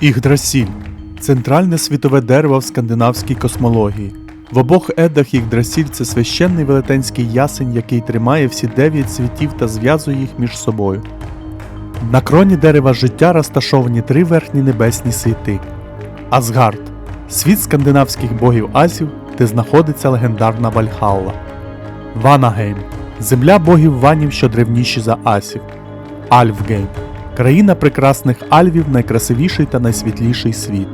Ігдрасіль центральне світове дерево в скандинавській космології. В обох едах Ігдрасіль це священний велетенський ясень, який тримає всі дев'ять світів та зв'язує їх між собою. На кроні дерева життя розташовані три верхні небесні світи: Асгард світ скандинавських богів асів, де знаходиться легендарна Вальхалла. Ванагейм земля богів ванів, що древніші за асів. Альфгейм країна прекрасних альвів, найкрасивіший та найсвітліший світ.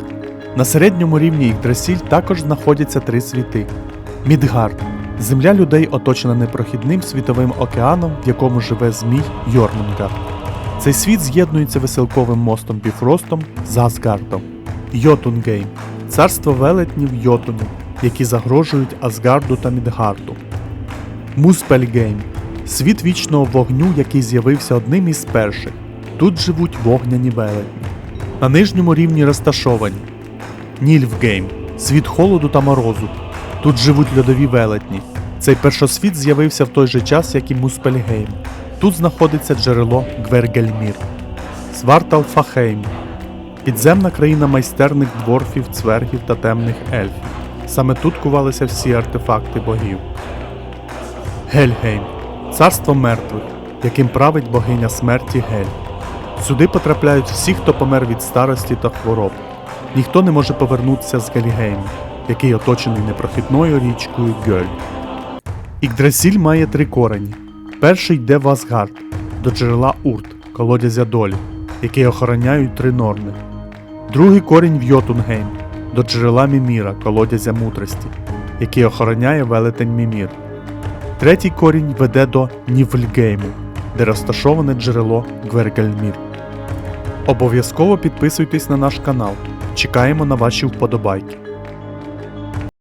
На середньому рівні Ігдрасіль також знаходяться три світи: Мідгард земля людей оточена непрохідним світовим океаном, в якому живе змій Йормунгар. Цей світ з'єднується веселковим мостом Біфростом з Асгардом. Йотунгейм царство велетнів Йотунів, які загрожують Асгарду та Мідгарду. Муспельгейм світ вічного вогню, який з'явився одним із перших. Тут живуть вогняні велетні. На нижньому рівні розташовані Нільфгейм світ холоду та морозу. Тут живуть льодові велетні. Цей першосвіт з'явився в той же час, як і Муспельгейм. Тут знаходиться джерело Гвергельмір. Сварталфахейм підземна країна майстерних дворфів, цвергів та темних ельфів. Саме тут кувалися всі артефакти богів. Гельгейм царство мертвих, яким править богиня смерті Гель. Сюди потрапляють всі, хто помер від старості та хвороб. Ніхто не може повернутися з Гельгейму, який оточений непрохідною річкою Гьоль. Ігдрасіль має три корені. Перший йде в Асгард, до джерела Урт, колодязя долі, який охороняють три норни. Другий корінь в Йотунгейм, до джерела Міміра, колодязя мудрості, який охороняє велетень Мімір. Третій корінь веде до Нівльгейму, де розташоване джерело Гвергельмір. Обов'язково підписуйтесь на наш канал. Чекаємо на ваші вподобайки.